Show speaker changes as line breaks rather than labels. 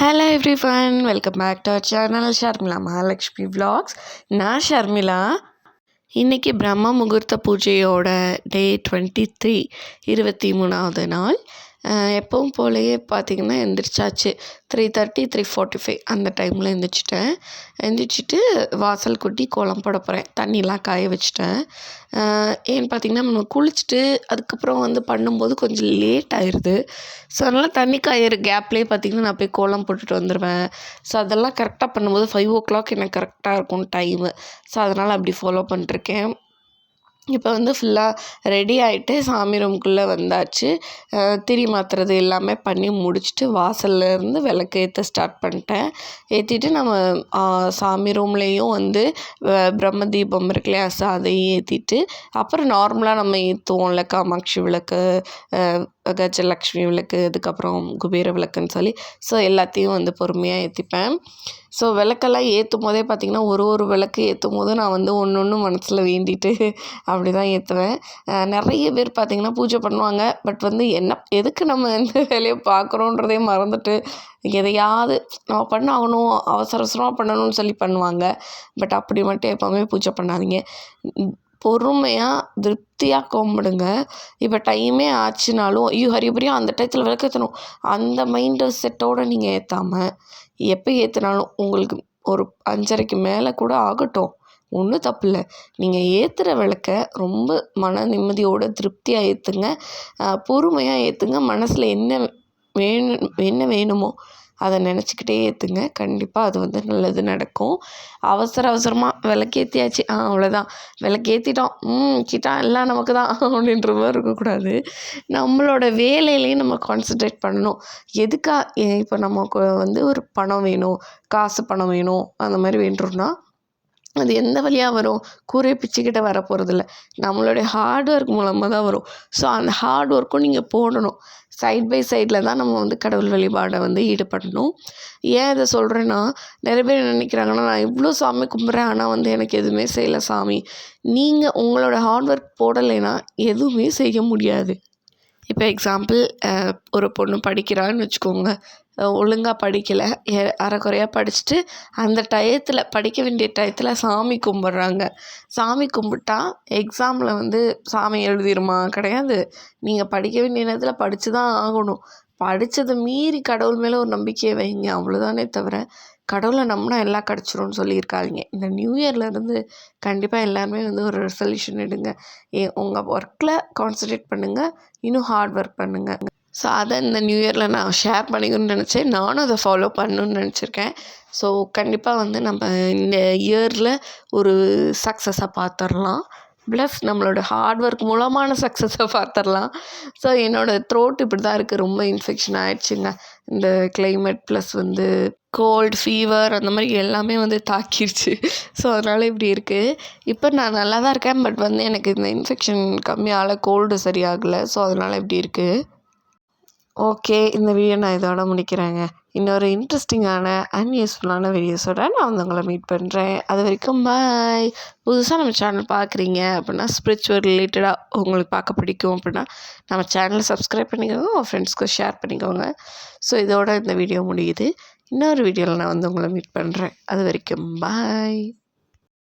Hello everyone welcome back to our channel Sharmila Mahalakshmi vlogs. நான் ஷர்மிளா இன்றைக்கி பிரம்ம முகூர்த்த பூஜையோட டே டுவெண்ட்டி த்ரீ இருபத்தி மூணாவது நாள். எப்பவும் போலயே பார்த்திங்கன்னா எந்திரிச்சாச்சு. Three thirty three forty five அந்த டைமில் எழுந்திரிச்சிட்டேன் எழுந்திரிச்சிட்டு வாசல் கொட்டி கோலம் போட போகிறேன் தண்ணிலாம் காய வச்சிட்டேன். ஏன்னு பார்த்திங்கன்னா நம்ம குளிச்சுட்டு அதுக்கப்புறம் வந்து பண்ணும்போது கொஞ்சம் லேட் ஆயிடுது ஸோ அதனால் தண்ணி காயிற கேப்லேயே பார்த்திங்கன்னா நான் போய் கோலம் போட்டுட்டு வந்துடுவேன் ஸோ அதெல்லாம் கரெக்டாக பண்ணும்போது ஃபைவ் ஓ கிளாக் எனக்கு கரெக்டாக இருக்கும் டைமு ஸோ அதனால் அப்படி ஃபாலோ பண்ணிட்ருக்கேன் இப்போ வந்து ஃபுல்லாக ரெடி ஆகிட்டு சாமி ரூம்குள்ளே வந்தாச்சு. திரி மாற்றுறது எல்லாமே பண்ணி முடிச்சுட்டு வாசல்ல இருந்து விளக்கு ஏற்ற ஸ்டார்ட் பண்ணிட்டேன். ஏற்றிட்டு நம்ம சாமி ரூம்லேயும் வந்து வ- பிரம்ம தீபம் இருக்கு இல்லையா அதையும் ஏற்றிட்டு அப்புறம் நார்மலாக நம்ம ஏற்றுவோம்ல காமாட்சி விளக்கு கஜலக்ஷ்மி விளக்கு அதுக்கப்புறம் குபேர விளக்குன்னு சொல்லி ஸோ எல்லாத்தையும் வந்து பொறுமையாக ஏற்றிப்பேன் ஸோ விளக்கெல்லாம் ஏற்றும் போதே பார்த்திங்கன்னா ஒரு ஒரு விளக்கு ஏற்றும் போது நான் வந்து ஒன்று ஒன்று மனசில் வேண்டிட்டு அப்படி தான் ஏற்றுவேன் நிறைய பேர் பார்த்திங்கன்னா பூஜை பண்ணுவாங்க பட் வந்து என்ன எதுக்கு நம்ம இந்த வேலையை பார்க்குறோன்றதே மறந்துட்டு எதையாவது நம்ம பண்ண ஆகணும் அவசர அவசரமாக பண்ணணும்னு சொல்லி பண்ணுவாங்க. பட் அப்படி மட்டும் எப்போவுமே பூஜை பண்ணாதீங்க. பொறுமையாக திருப்தியாக கும்பிடுங்க. இப்போ டைமே ஆச்சுனாலும் ஐயோ ஹரிபரியா அந்த டயத்தில் விளக்கேற்றணும் அந்த மைண்டு செட்டோடு நீங்கள் ஏற்றாமல் எப்போ ஏற்றினாலும் உங்களுக்கு ஒரு அஞ்சரைக்கு மேலே கூட ஆகட்டும். ஒன்றும் தப்பில்ல. நீங்கள் ஏற்றுற விளக்க ரொம்ப மன நிம்மதியோட திருப்தியாக ஏற்றுங்க பொறுமையாக ஏற்றுங்க மனசில் என்ன வேணும் என்ன வேணுமோ அதை நினச்சிக்கிட்டே ஏற்றுங்க கண்டிப்பாக அது வந்து நல்லது நடக்கும். அவசர அவசரமாக விளக்கேற்றியாச்சு ஆ அவ்வளோதான் விளக்கேற்றிட்டோம் ம் கிட்டா எல்லாம் நமக்கு தான் அப்படின்ற மாதிரி இருக்கக்கூடாது. நம்மளோட வேலையிலையும் நம்ம கான்சென்ட்ரேட் பண்ணணும். எதுக்கா இப்போ நமக்கு வந்து ஒரு பணம் வேணும் காசு பணம் வேணும் அந்த மாதிரி வேண்டும்னா அது எந்த வழியாக வரும்? கூரை பிச்சுக்கிட்ட வர போகிறதில்ல நம்மளுடைய ஹார்ட் ஒர்க் மூலமாக தான் வரும். ஸோ அந்த ஹார்ட் ஒர்க்கும் நீங்கள் போடணும். சைட் பை சைடில் தான் நம்ம வந்து கடவுள் வழிபாடை வந்து ஈடுபடணும். ஏன் இதை சொல்கிறேன்னா நிறைய பேர் நினைக்கிறாங்கன்னா நான் இவ்வளோ சாமி கும்பிட்றேன் ஆனால் வந்து எனக்கு எதுவுமே செய்யலை சாமி. நீங்கள் உங்களோட ஹார்ட் ஒர்க் போடலைன்னா எதுவுமே செய்ய முடியாது. இப்போ எக்ஸாம்பிள் ஒரு பொண்ணு படிக்கிறான்னு வச்சுக்கோங்க. ஒழுங்காக படிக்கலை. அரைக்குறையாக படிச்சுட்டு அந்த டயத்தில் படிக்க வேண்டிய டயத்தில் சாமி கும்பிட்றாங்க. சாமி கும்பிட்டா எக்ஸாமில் வந்து சாமி எழுதிருமா? கிடையாது. நீங்கள் படிக்க வேண்டிய நேரத்தில் படித்து தான் ஆகணும். படித்ததை மீறி கடவுள் மேலே ஒரு நம்பிக்கையை வைங்க. அவ்வளோதானே தவிர கடவுளை நம்பினா எல்லாம் கிடச்சிரும்னு சொல்லியிருக்காதீங்க. இந்த நியூ இயர்லேருந்து கண்டிப்பாக எல்லாருமே வந்து ஒரு ரெசல்யூஷன் எடுங்க. ஏ உங்கள் ஒர்க்கில் கான்சன்ட்ரேட் பண்ணுங்கள் இன்னும் ஹார்ட் ஒர்க் பண்ணுங்கள் ஸோ அதை இந்த நியூ இயரில் நான் ஷேர் பண்ணிக்கணும்னு நினச்சேன். நானும் அதை ஃபாலோ பண்ணணும்னு நினச்சிருக்கேன். ஸோ கண்டிப்பாக வந்து நம்ம இந்த இயரில் ஒரு சக்ஸஸாக பார்த்துடலாம் ப்ளஸ் நம்மளோட ஹார்ட் ஒர்க் மூலமான சக்ஸஸை பார்த்துடலாம் ஸோ என்னோடய த்ரோட் இப்படி தான் இருக்குது ரொம்ப இன்ஃபெக்ஷன் ஆகிடுச்சுங்க இந்த கிளைமேட் ப்ளஸ் வந்து கோல்டு ஃபீவர் அந்த மாதிரி எல்லாமே வந்து தாக்கிருச்சு. ஸோ அதனால் இப்படி இருக்குது இப்போ நான் நல்லா தான் இருக்கேன் பட் வந்து எனக்கு இந்த இன்ஃபெக்ஷன் கம்மியால் கோல்டு சரியாகலை ஸோ அதனால் இப்படி இருக்குது ஓகே இந்த வீடியோ நான் இதோட முடிக்கிறேங்க. இன்னொரு இன்ட்ரெஸ்டிங்கான அண்ட் யூஸ்ஃபுல்லான வீடியோஸோட நான் வந்து உங்களை மீட் பண்ணுறேன் அது வரைக்கும் பாய் புதுசாக நம்ம சேனல் பார்க்குறீங்க அப்படின்னா ஸ்பிரிச்சுவல் ரிலேட்டடாக உங்களுக்கு பார்க்க பிடிக்கும் அப்படின்னா நம்ம சேனலை சப்ஸ்கிரைப் பண்ணிக்கோங்க உங்கள் ஃப்ரெண்ட்ஸ்க்கு ஷேர் பண்ணிக்கோங்க. ஸோ இதோட இந்த வீடியோ முடியுது. இன்னொரு வீடியோவில் நான் வந்து உங்களை மீட் பண்ணுறேன் அது வரைக்கும் பாய்